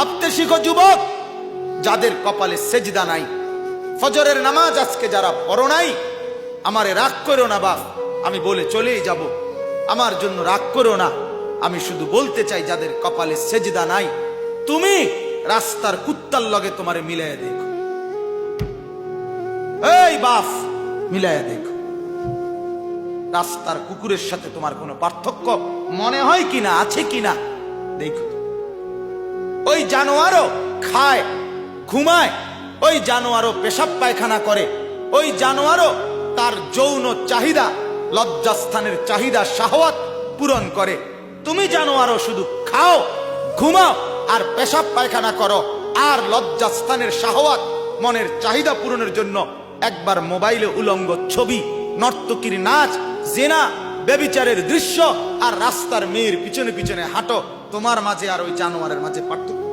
ভাবতে শিখো যুবক, যাদের কপালে সেজদা নাই। ফজরের নামাজ আজকে যারা পড়ো নাই, আমারে রাগ করো না বাপ, আমি বলে চলেই যাব। আমার জন্য রাগ করো না, আমি শুধু বলতে চাই যাদের কপালে সেজদা নাই, তুমি রাস্তার কুত্তার লগে তোমারে মিলাই দেখো। এই বাপ মিলাই দেখো। রাস্তার কুকুরের সাথে তোমার কোনো পার্থক্য মনে হয় কিনা, আছে কিনা, দেখো। ওই জানোয়ারও খায়, ঘুমায়, ওই জানোয়ারও পেশাব পায়খানা করে, ওই জানোয়ারও তার যৌন চাহিদা, লজ্জাস্থানের চাহিদা, শাহওয়াত পূরণ করে। তুমি জানোয়ারও শুধু খাও, ঘুমাও আর পেশাব পায়খানা করো, আর লজ্জাস্থানের শাহওয়াত, মনের চাহিদা পূরণের জন্য একবার মোবাইলে উলঙ্গ ছবি, নর্তকীর নাচ, জেনা বেবিচারের দৃশ্য আর রাস্তার মেয়ের পিছনে পিছনে হাঁটো। তোমার মাঝে আর ওই জানোয়ারের মাঝে পার্থক্য।